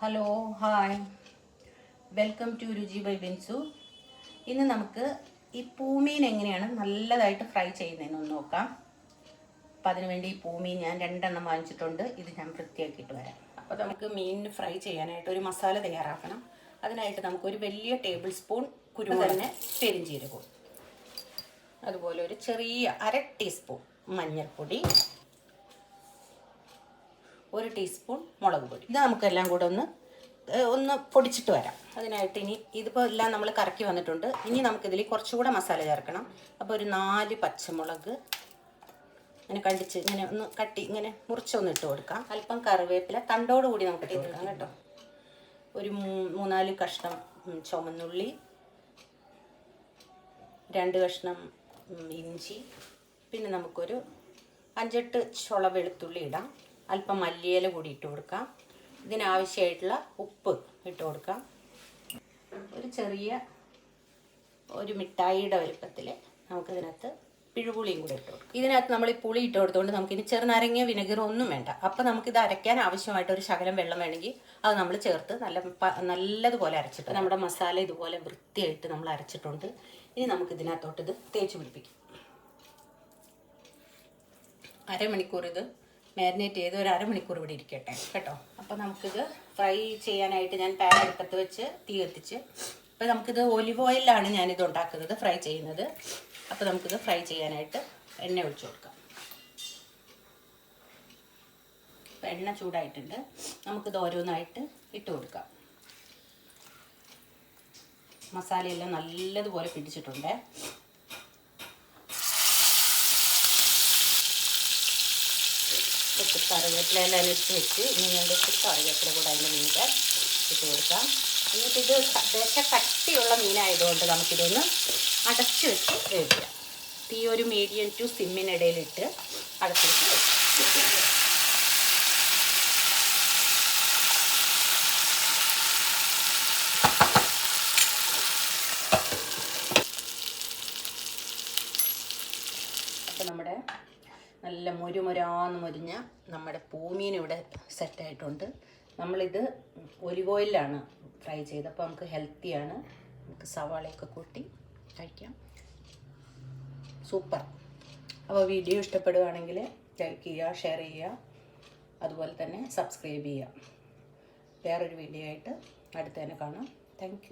Hello hi welcome to Ruchi by Binsu ഇന്ന് നമുക്ക് ഈ പൂമീൻ എങ്ങനെയാണ് നല്ലതായിട്ട് ഫ്രൈ ചെയ്യുന്നതെന്ന് നോക്കാം. അപ്പം അതിനുവേണ്ടി ഈ പൂമീൻ ഞാൻ രണ്ടെണ്ണം വാങ്ങിച്ചിട്ടുണ്ട്. ഇത് ഞാൻ വൃത്തിയാക്കിയിട്ട് വരാം. അപ്പോൾ നമുക്ക് മീനിന് ഫ്രൈ ചെയ്യാനായിട്ട് ഒരു മസാല തയ്യാറാക്കണം. അതിനായിട്ട് നമുക്ക് ഒരു വലിയ ടേബിൾ സ്പൂൺ കുരുമുളക് തന്നെ പെരിഞ്ചീരകവും. അതുപോലെ ഒരു ചെറിയ അര ടീസ്പൂൺ മഞ്ഞൾപ്പൊടി. ഒരു ടീസ്പൂൺ മുളക് പൊടി. ഇത് നമുക്കെല്ലാം കൂടെ ഒന്ന് ഒന്ന് പൊടിച്ചിട്ട് വരാം. അതിനായിട്ട് ഇനി ഇതിപ്പോൾ എല്ലാം നമ്മൾ കറക്കി വന്നിട്ടുണ്ട്. ഇനി നമുക്കിതിൽ കുറച്ചുകൂടെ മസാല ചേർക്കണം. അപ്പോൾ ഒരു നാല് പച്ചമുളക് ഇങ്ങനെ കണ്ടിച്ച് ഇങ്ങനെ ഒന്ന് കട്ടി ഇങ്ങനെ മുറിച്ചൊന്ന് ഇട്ട് കൊടുക്കാം. അല്പം കറിവേപ്പില തണ്ടോട് കൂടി നമുക്ക് ഇട്ട് കൊടുക്കാം കേട്ടോ. ഒരു മൂന്നാൽ കഷ്ണം ചുമന്നുള്ളി രണ്ട് കഷ്ണം ഇഞ്ചി പിന്നെ നമുക്കൊരു അഞ്ചെട്ട് ചുള വെളുത്തുള്ളി ഇടാം. അല്പം മല്ലിയില കൂടി ഇട്ട് കൊടുക്കാം. ഇതിനാവശ്യമായിട്ടുള്ള ഉപ്പ് ഇട്ട് കൊടുക്കാം. ഒരു ചെറിയ ഒരു മിഠായിയുടെ വലുപ്പത്തിൽ നമുക്കിതിനകത്ത് പിഴുപുളിയും കൂടെ ഇട്ട് കൊടുക്കാം. ഇതിനകത്ത് നമ്മൾ ഈ പുളി ഇട്ട് കൊടുത്തുകൊണ്ട് നമുക്കിനി ചെറുനാരങ്ങ വിനെഗർ ഒന്നും വേണ്ട. അപ്പം നമുക്കിത് അരയ്ക്കാൻ ആവശ്യമായിട്ട് ഒരു ശകലം വെള്ളം വേണമെങ്കിൽ അത് നമ്മൾ ചേർത്ത് നല്ല നല്ലതുപോലെ അരച്ചിട്ട് നമ്മുടെ മസാല ഇതുപോലെ വൃത്തിയായിട്ട് നമ്മൾ അരച്ചിട്ടുണ്ട്. ഇനി നമുക്ക് ഇതിനകത്തോട്ട് ഇത് തേച്ച് പിടിപ്പിക്കും. അരമണിക്കൂർ ഇത് മാരിനേറ്റ് ചെയ്ത് ഒരു അരമണിക്കൂർ ഇവിടെ ഇരിക്കട്ടെ കേട്ടോ? അപ്പോൾ നമുക്കിത് ഫ്രൈ ചെയ്യാനായിട്ട് ഞാൻ പാൻ അടുപ്പത്ത് വെച്ച് തീ കത്തിച്ച് അപ്പോൾ നമുക്കിത് ഒലിവ് ഓയിലാണ് ഞാനിത് ഉണ്ടാക്കുന്നത് ഫ്രൈ ചെയ്യുന്നത്. അപ്പോൾ നമുക്കിത് ഫ്രൈ ചെയ്യാനായിട്ട് എണ്ണ ഒഴിച്ചു കൊടുക്കാം. അപ്പോൾ എണ്ണ ചൂടായിട്ടുണ്ട് നമുക്കിത് ഓരോന്നായിട്ട് ഇട്ട് കൊടുക്കാം. മസാലയെല്ലാം നല്ലതുപോലെ പിടിച്ചിട്ടുണ്ട്. കുറച്ച് കറിവേപ്പില എല്ലാം ഇട്ട് വെച്ച് ഇനി ഞാൻ ഇച്ചിരി കറിവേപ്പില കൂടെ അതിന്റെ മീതെ ഇട്ട് കൊടുക്കാം എന്നിട്ട് ഇത് ദേശ കട്ടിയുള്ള മീനായതുകൊണ്ട് നമുക്കിതൊന്ന് അടച്ച് വെച്ച് വേവിക്കാം തീ ഒരു മീഡിയം ടു സിമ്മിനിടയിലിട്ട് അടച്ച് വെച്ച് വേവിക്കാം. അപ്പോൾ നമ്മുടെ നല്ല മുരുമുരാന്ന് മുരിഞ്ഞ നമ്മുടെ പൂമീൻ ഇവിടെ സെറ്റായിട്ടുണ്ട്. നമ്മളിത് ഒലിവ് ഓയിലാണ് ഫ്രൈ ചെയ്ത് അപ്പോൾ നമുക്ക് ഹെൽത്തിയാണ് നമുക്ക് സവാളയൊക്കെ കൂട്ടി കഴിക്കാം. സൂപ്പർ. അപ്പോൾ വീഡിയോ ഇഷ്ടപ്പെടുകയാണെങ്കിൽ ലൈക്ക് ചെയ്യുക ഷെയർ ചെയ്യുക. അതുപോലെ തന്നെ സബ്സ്ക്രൈബ് ചെയ്യുക. വേറൊരു വീഡിയോ ആയിട്ട് അടുത്ത തന്നെ കാണാം താങ്ക്